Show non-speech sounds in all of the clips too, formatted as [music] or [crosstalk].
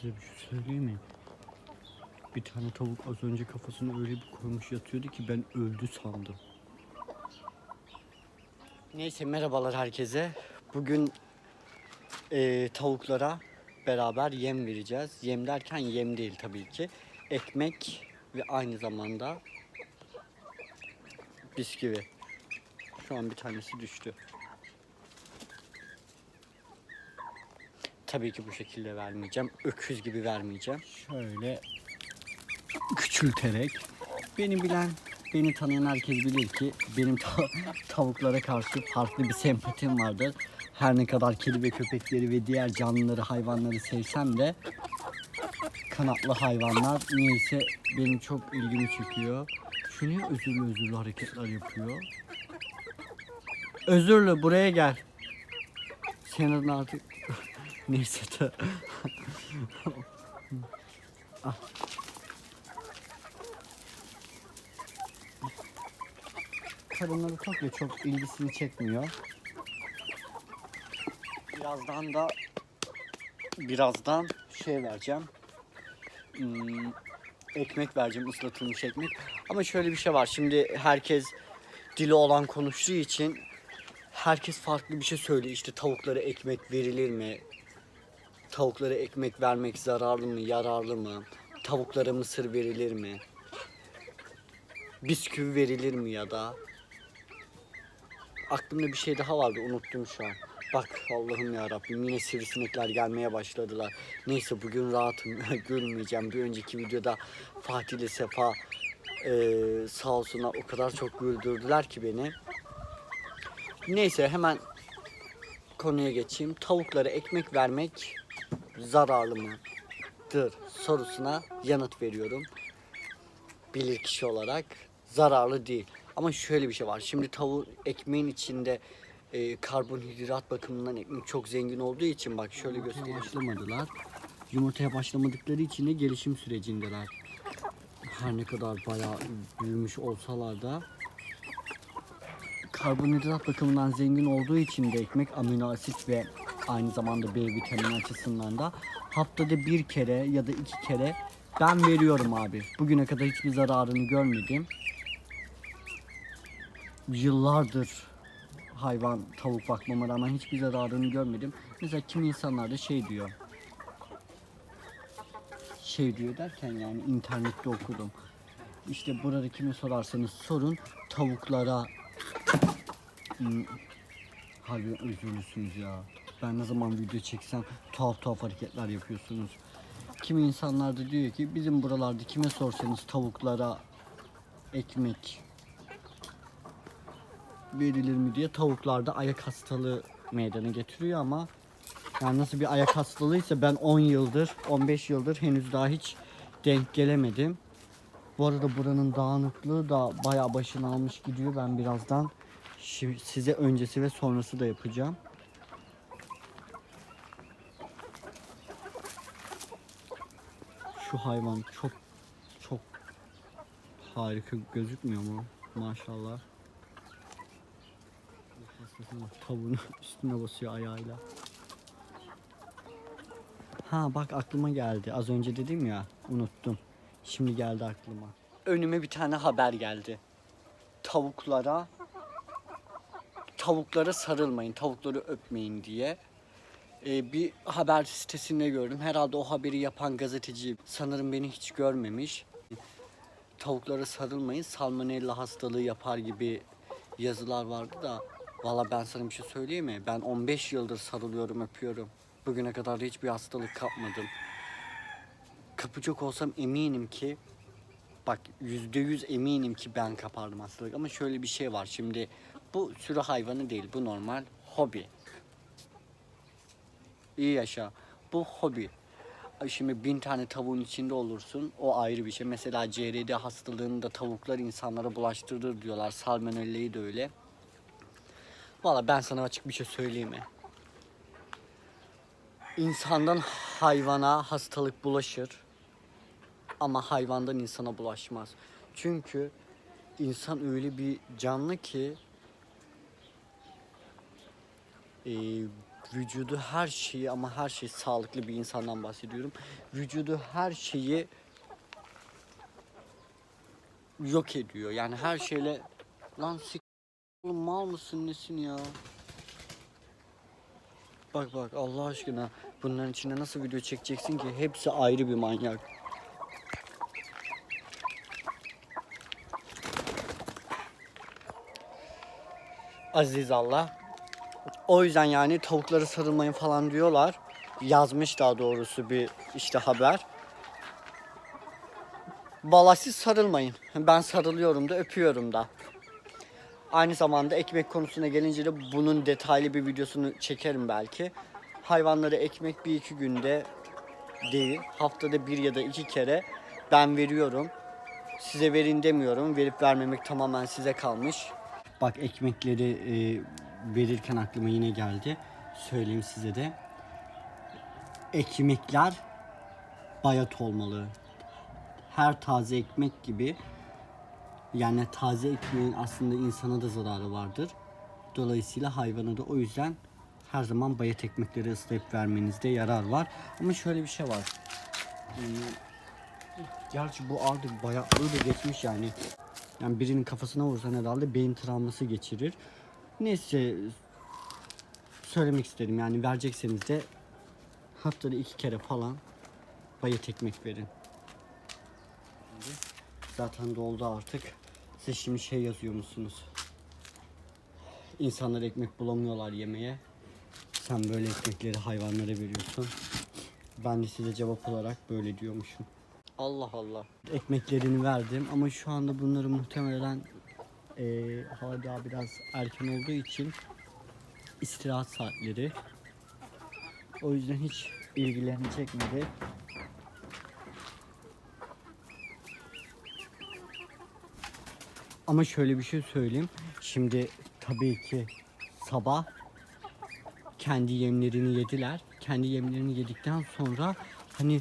Size bir şey söyleyeyim mi? Bir tane tavuk az önce kafasını öyle bir koymuş yatıyordu ki ben öldü sandım. Neyse merhabalar herkese. Bugün eee, tavuklara beraber yem vereceğiz. Yem derken yem değil tabii ki. Ekmek ve aynı zamanda bisküvi. Şu an bir tanesi düştü. Tabii ki bu şekilde vermeyeceğim. Öküz gibi vermeyeceğim. Şöyle küçülterek. Beni bilen, beni tanıyan herkes bilir ki benim ta- [laughs] tavuklara karşı farklı bir sempatim vardır. Her ne kadar kedi ve köpekleri ve diğer canlıları, hayvanları sevsem de kanatlı hayvanlar niyeyse benim çok ilgimi çekiyor. Şu niye özürlü özürlü hareketler yapıyor? Özürlü buraya gel. Senin artık [laughs] neyse de. Ah. Karınları tok çok ilgisini çekmiyor. Birazdan da birazdan şey vereceğim. Hmm, ekmek vereceğim ıslatılmış ekmek. Ama şöyle bir şey var. Şimdi herkes dili olan konuştuğu için herkes farklı bir şey söylüyor. İşte tavuklara ekmek verilir mi? Tavuklara ekmek vermek zararlı mı, yararlı mı? Tavuklara mısır verilir mi? Bisküvi verilir mi ya da? Aklımda bir şey daha vardı unuttum şu an. Bak Allah'ım ya Rabbim yine sivrisinekler gelmeye başladılar. Neyse bugün rahatım [laughs] gülmeyeceğim. Bir önceki videoda Fatih ile Sefa eee sağ olsunlar o kadar çok güldürdüler ki beni. Neyse hemen konuya geçeyim. Tavuklara ekmek vermek zararlı mıdır sorusuna yanıt veriyorum. Bilir kişi olarak zararlı değil. Ama şöyle bir şey var. Şimdi tavuğun ekmeğin içinde e, karbonhidrat bakımından ekmek çok zengin olduğu için bak şöyle göstereyim. Başlamadılar. Yumurtaya başlamadıkları için de gelişim sürecindeler. Her ne kadar bayağı büyümüş olsalar da karbonhidrat bakımından zengin olduğu için de ekmek amino asit ve aynı zamanda B vitamini açısından da haftada bir kere ya da iki kere ben veriyorum abi. Bugüne kadar hiçbir zararını görmedim. Yıllardır hayvan tavuk bakmama rağmen hiçbir zararını görmedim. Mesela kimi insanlar da şey diyor. Şey diyor derken yani internette okudum. İşte burada kime sorarsanız sorun tavuklara Hmm, Harbiden üzülürsünüz ya. Ben ne zaman video çeksem tuhaf tuhaf hareketler yapıyorsunuz. Kimi insanlar da diyor ki bizim buralarda kime sorsanız tavuklara ekmek verilir mi diye tavuklarda ayak hastalığı meydana getiriyor ama yani nasıl bir ayak hastalığıysa ben 10 yıldır 15 yıldır henüz daha hiç denk gelemedim. Bu arada buranın dağınıklığı da bayağı başını almış gidiyor. Ben birazdan size öncesi ve sonrası da yapacağım. Şu hayvan çok çok harika gözükmüyor mu? Maşallah. Tavuğun üstüne basıyor ayağıyla. Ha bak aklıma geldi. Az önce dedim ya unuttum. Şimdi geldi aklıma. Önüme bir tane haber geldi. Tavuklara tavuklara sarılmayın, tavukları öpmeyin diye. Ee, bir haber sitesinde gördüm. Herhalde o haberi yapan gazeteci sanırım beni hiç görmemiş. Tavuklara sarılmayın, salmonella hastalığı yapar gibi yazılar vardı da. Valla ben sana bir şey söyleyeyim mi? Ben 15 yıldır sarılıyorum, öpüyorum. Bugüne kadar da hiçbir hastalık kapmadım. Kapacak olsam eminim ki Bak yüzde yüz eminim ki ben kapardım hastalık ama şöyle bir şey var şimdi bu sürü hayvanı değil bu normal hobi. İyi yaşa bu hobi. Şimdi bin tane tavuğun içinde olursun o ayrı bir şey. Mesela CRD hastalığını da tavuklar insanlara bulaştırır diyorlar. Salmonella'yı da öyle. Valla ben sana açık bir şey söyleyeyim mi? İnsandan hayvana hastalık bulaşır ama hayvandan insana bulaşmaz. Çünkü insan öyle bir canlı ki e, vücudu her şeyi ama her şey sağlıklı bir insandan bahsediyorum. Vücudu her şeyi yok ediyor. Yani her şeyle lan sik oğlum mal mısın nesin ya? Bak bak Allah aşkına bunların içinde nasıl video çekeceksin ki? Hepsi ayrı bir manyak. Aziz Allah. O yüzden yani tavukları sarılmayın falan diyorlar. Yazmış daha doğrusu bir işte haber. Valla siz sarılmayın. Ben sarılıyorum da öpüyorum da. Aynı zamanda ekmek konusuna gelince de bunun detaylı bir videosunu çekerim belki. Hayvanlara ekmek bir iki günde değil, haftada bir ya da iki kere ben veriyorum. Size verin demiyorum. Verip vermemek tamamen size kalmış. Bak ekmekleri e, verirken aklıma yine geldi. Söyleyeyim size de. Ekmekler bayat olmalı. Her taze ekmek gibi yani taze ekmeğin aslında insana da zararı vardır. Dolayısıyla hayvana da o yüzden her zaman bayat ekmekleri ıslayıp vermenizde yarar var. Ama şöyle bir şey var. Yani, gerçi bu artık bayatlığı da geçmiş yani. Yani birinin kafasına vursan herhalde beyin travması geçirir. Neyse söylemek istedim yani verecekseniz de haftada iki kere falan bayat ekmek verin. Zaten doldu artık. Siz şimdi şey yazıyor musunuz? İnsanlar ekmek bulamıyorlar yemeye. Sen böyle ekmekleri hayvanlara veriyorsun. Ben de size cevap olarak böyle diyormuşum. Allah Allah. Ekmeklerini verdim ama şu anda bunları muhtemelen eee hava daha biraz erken olduğu için istirahat saatleri. O yüzden hiç ilgilerini çekmedi. Ama şöyle bir şey söyleyeyim. Şimdi tabii ki sabah kendi yemlerini yediler. Kendi yemlerini yedikten sonra hani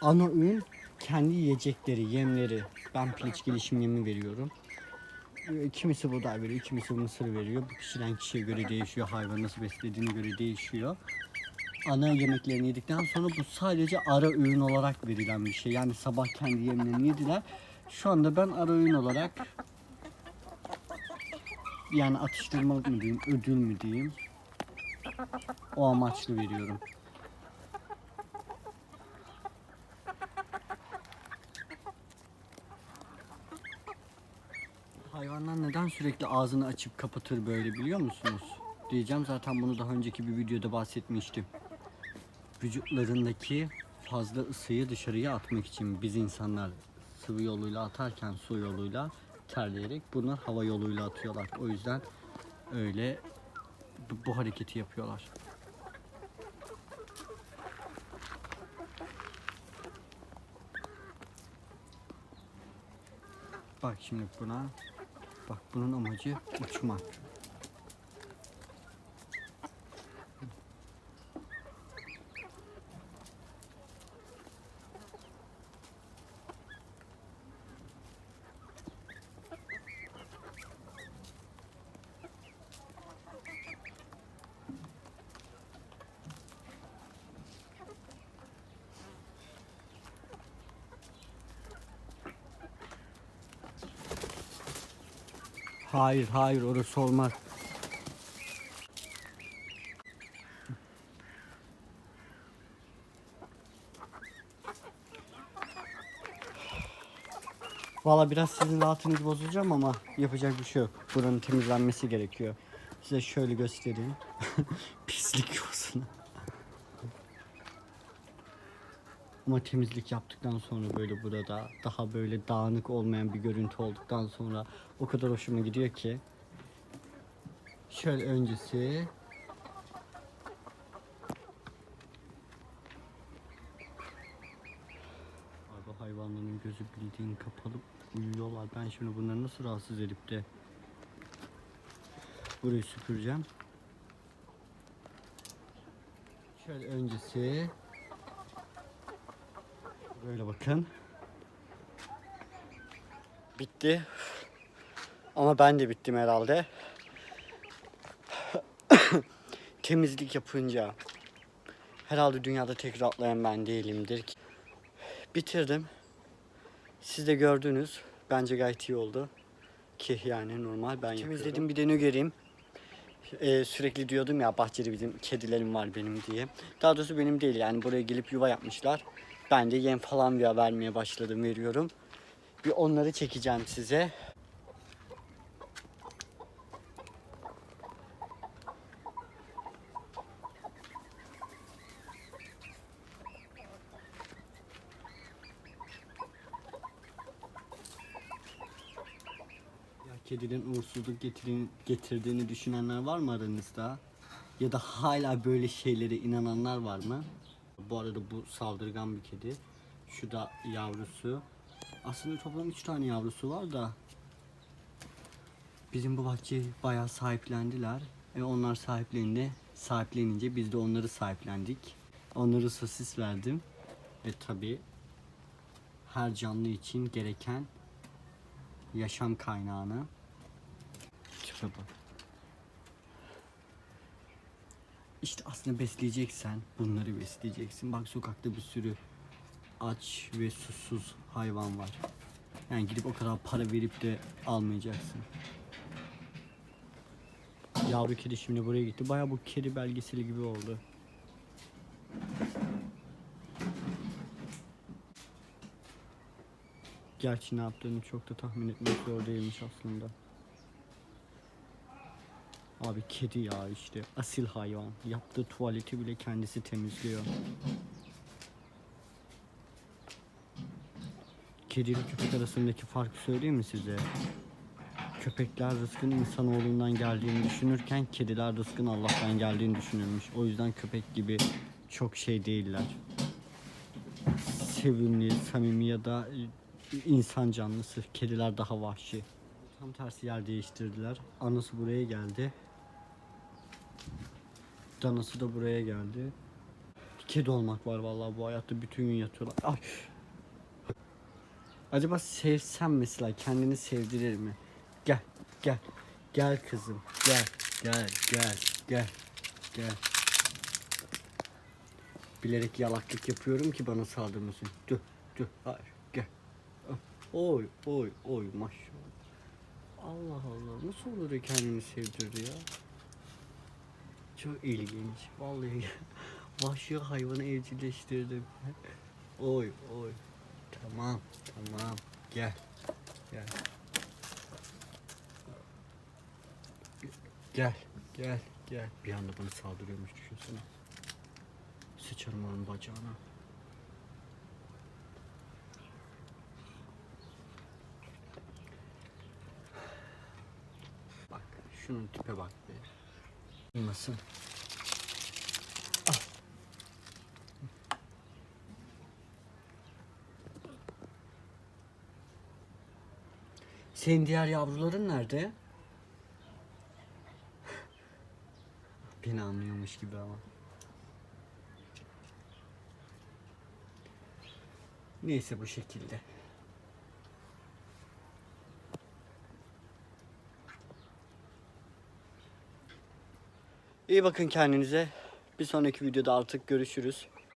ana öğün kendi yiyecekleri, yemleri. Ben piliç gelişim yemi veriyorum. Ee, Kimisi buğday veriyor, kimisi mısır veriyor. Bu kişiden kişiye göre değişiyor. Hayvan nasıl beslediğine göre değişiyor. Ana yemeklerini yedikten sonra bu sadece ara öğün olarak verilen bir şey. Yani sabah kendi yemlerini yediler. Şu anda ben ara öğün olarak yani atıştırmalık mı diyeyim, ödül mü diyeyim. O amaçlı veriyorum. Hayvanlar neden sürekli ağzını açıp kapatır böyle biliyor musunuz? Diyeceğim zaten bunu daha önceki bir videoda bahsetmiştim. Vücutlarındaki fazla ısıyı dışarıya atmak için biz insanlar sıvı yoluyla atarken su yoluyla terleyerek bunlar hava yoluyla atıyorlar. O yüzden öyle bu, hareketi yapıyorlar. Bak şimdi buna. Bak bunun amacı uçmak. Hayır hayır orası olmaz. Valla biraz sizin rahatınızı bozacağım ama yapacak bir şey yok. Buranın temizlenmesi gerekiyor. Size şöyle göstereyim. [laughs] Pislik yuvasını. Ama temizlik yaptıktan sonra böyle burada daha böyle dağınık olmayan bir görüntü olduktan sonra o kadar hoşuma gidiyor ki. Şöyle öncesi. Abi hayvanların gözü bildiğin kapalı uyuyorlar. Ben şimdi bunları nasıl rahatsız edip de burayı süpüreceğim. Şöyle öncesi. Böyle bakın. Bitti. Ama ben de bittim herhalde. [coughs] temizlik yapınca herhalde dünyada tek rahatlayan ben değilimdir. Bitirdim. Siz de gördünüz. Bence gayet iyi oldu. Ki yani normal ben Temizledim bir de ne göreyim. Ee, sürekli diyordum ya bahçede bizim kedilerim var benim diye. Daha doğrusu benim değil yani buraya gelip yuva yapmışlar. Ben de yem falan bir vermeye başladım veriyorum. Bir onları çekeceğim size. Ya kedinin uğursuzluk getirdiğini düşünenler var mı aranızda? Ya da hala böyle şeylere inananlar var mı? Bu arada bu saldırgan bir kedi. Şu da yavrusu. Aslında toplam 3 tane yavrusu var da bizim bu bahçeyi bayağı sahiplendiler. E onlar sahiplendi. Sahiplenince biz de onları sahiplendik. Onlara sosis verdim. Ve tabi her canlı için gereken yaşam kaynağını. Tipe bak. İşte aslında besleyeceksen bunları besleyeceksin. Bak sokakta bir sürü aç ve susuz hayvan var. Yani gidip o kadar para verip de almayacaksın. Yavru kedi şimdi buraya gitti. Baya bu kedi belgeseli gibi oldu. Gerçi ne yaptığını çok da tahmin etmek zor değilmiş aslında. Abi kedi ya işte asil hayvan. Yaptığı tuvaleti bile kendisi temizliyor. Kedi ile köpek arasındaki farkı söyleyeyim mi size? Köpekler rızkın insanoğlundan geldiğini düşünürken kediler rızkın Allah'tan geldiğini düşünürmüş. O yüzden köpek gibi çok şey değiller. Sevimli, samimi ya da insan canlısı. Kediler daha vahşi. Tam tersi yer değiştirdiler. Anası buraya geldi. Danası da buraya geldi. Kedi olmak var vallahi bu hayatta bütün gün yatıyorlar. Ay. Acaba sevsem mesela kendini sevdirir mi? Gel, gel. Gel kızım. Gel, gel, gel, gel. Gel. Bilerek yalaklık yapıyorum ki bana saldırmasın. Dur, dur. Hayır, gel. Oy, oy, oy maşallah. Allah Allah nasıl olur kendini sevdirdi ya? Çok ilginç. Vallahi [laughs] vahşi hayvanı evcilleştirdim. Oy, oy. Tamam, tamam. Gel. Gel. Gel, gel, gel. Bir anda bana saldırıyormuş düşünsene. Sıçarım onun bacağına. Bak, şunun tipe bak be. Ah. Senin diğer yavruların nerede? Beni anlıyormuş gibi ama. Neyse bu şekilde. İyi bakın kendinize. Bir sonraki videoda artık görüşürüz.